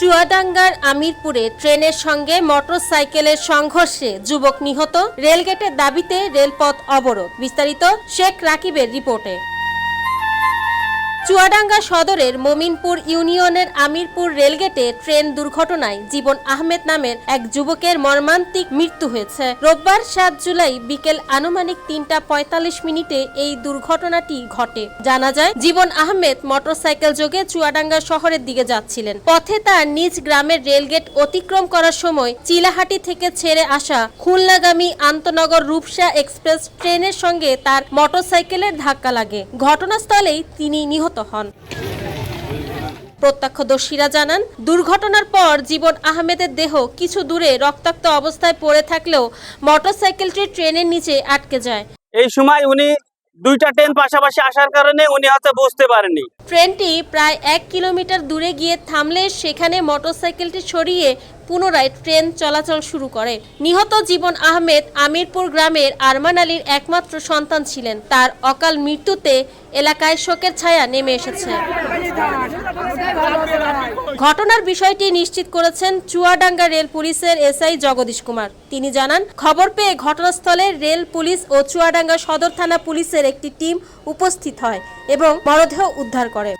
চুয়াডাঙ্গার আমিরপুরে ট্রেনের সঙ্গে মোটরসাইকেলের সংঘর্ষে যুবক নিহত। রেলগেটের দাবিতে রেলপথ অবরোধ। বিস্তারিত শেখ রাকিবের রিপোর্টে। চুয়াডাঙ্গা সদরের মমিনপুর ইউনিয়নের আমিরপুর রেলগেটে ট্রেন দুর্ঘটনায় জীবন আহমেদ নামের এক যুবকের মর্মান্তিক মৃত্যু হয়েছে। রোববার সাত জুলাই বিকেল আনুমানিক তিনটা পঁয়তাল্লিশ মিনিটে এই দুর্ঘটনাটি ঘটে। জানা যায়, জীবন আহমেদ মোটরসাইকেল যোগে চুয়াডাঙ্গা শহরের দিকে যাচ্ছিলেন। পথে তার নিজ গ্রামের রেলগেট অতিক্রম করার সময় চিলাহাটি থেকে ছেড়ে আসা খুলনাগামী আন্তনগর রূপসা এক্সপ্রেস ট্রেনের সঙ্গে তার মোটরসাইকেলের ধাক্কা লাগে। ঘটনাস্থলেই তিনি নিহত হন। প্রত্যক্ষদর্শীরা জানান, দুর্ঘটনার পর জীবন আহমেদের দেহ কিছু দূরে রক্তাক্ত অবস্থায় পড়ে থাকলেও মোটরসাইকেলটি ট্রেনের নিচে আটকে যায়। এই সময় উনি দুইটা ট্রেন পাশাপাশি আসার কারণে উনি হয়তো বুঝতে পারেনি ট্রেনটি প্রায় এক কিলোমিটার দূরে গিয়ে থামলে সেখানে মোটরসাইকেলটি সরিয়ে পুনরায় ট্রেন চলাচল শুরু করে। নিহত জীবন আহমেদ আমিরপুর গ্রামের আরমান আলীর একমাত্র সন্তান ছিলেন। তার অকাল মৃত্যুতে এলাকায় শোকের ছায়া নেমে এসেছে। ঘটনার বিষয়টি নিশ্চিত করেছেন চুয়াডাঙ্গা রেল পুলিশের এসআই জগদীশ কুমার। তিনি জানান, খবর পেয়ে ঘটনাস্থলে রেল পুলিশ ও চুয়াডাঙ্গা সদর থানা পুলিশের একটি টিম উপস্থিত হয় এবং মরদেহ উদ্ধার করে।